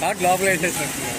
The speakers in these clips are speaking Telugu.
కాదు లోపల వేసేసినట్టున్నారు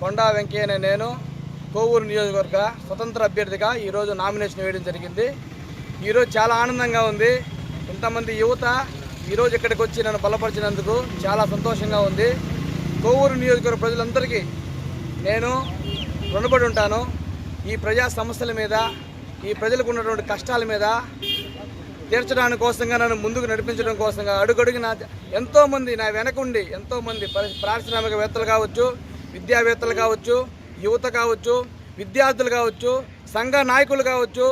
కొండా వెంకయ్య నేను కోవూరు నియోజకవర్గ స్వతంత్ర అభ్యర్థిగా ఈరోజు నామినేషన్ వేయడం జరిగింది. ఈరోజు చాలా ఆనందంగా ఉంది. ఇంతమంది యువత ఈరోజు ఇక్కడికి వచ్చి నన్ను బలపరిచినందుకు చాలా సంతోషంగా ఉంది. కోవూరు నియోజకవర్గ ప్రజలందరికీ నేను రుణపడి ఉంటాను. ఈ ప్రజా సమస్యల మీద ఈ ప్రజలకు ఉన్నటువంటి కష్టాల మీద తీర్చడానికి కోసంగా నన్ను ముందుకు నడిపించడం కోసంగా అడుగడుగున ఎంతోమంది నా వెనకుండి ఎంతోమంది పారిశ్రామికవేత్తలు కావచ్చు విద్యావేత్తలు కావచ్చు యువత కావచ్చు విద్యార్థులు కావచ్చు సంఘ నాయకులు కావచ్చు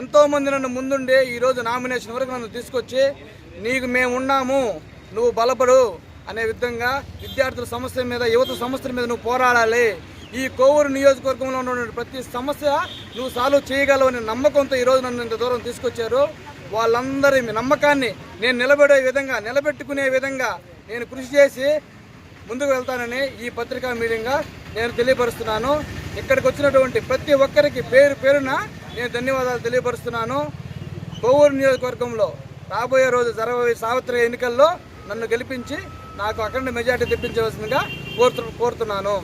ఎంతోమంది నన్ను ముందుండి ఈరోజు నామినేషన్ వరకు నన్ను తీసుకొచ్చి నీకు మేము ఉన్నాము నువ్వు బలపడు అనే విధంగా విద్యార్థుల సమస్యల మీద యువత సమస్యల మీద నువ్వు పోరాడాలి. ఈ కోవూరు నియోజకవర్గంలో ఉన్నటువంటి ప్రతి సమస్య నువ్వు సాల్వ్ చేయగలవు అనే నమ్మకంతో ఈరోజు నన్ను ఇంత దూరం తీసుకొచ్చారు. వాళ్ళందరి నమ్మకాన్ని నేను నిలబడే విధంగా నిలబెట్టుకునే విధంగా నేను కృషి చేసి ముందుకు వెళ్తానని ఈ పత్రికా మీడియంగా నేను తెలియపరుస్తున్నాను. ఇక్కడికి వచ్చినటువంటి ప్రతి ఒక్కరికి పేరు పేరున నేను ధన్యవాదాలు తెలియపరుస్తున్నాను. కోవూరు నియోజకవర్గంలో రాబోయే రోజు జరగబోయే సావిత్రి ఎన్నికల్లో నన్ను గెలిపించి నాకు అఖండ మెజార్టీ తెప్పించవలసిందిగా కోరుతు కోరుతున్నాను.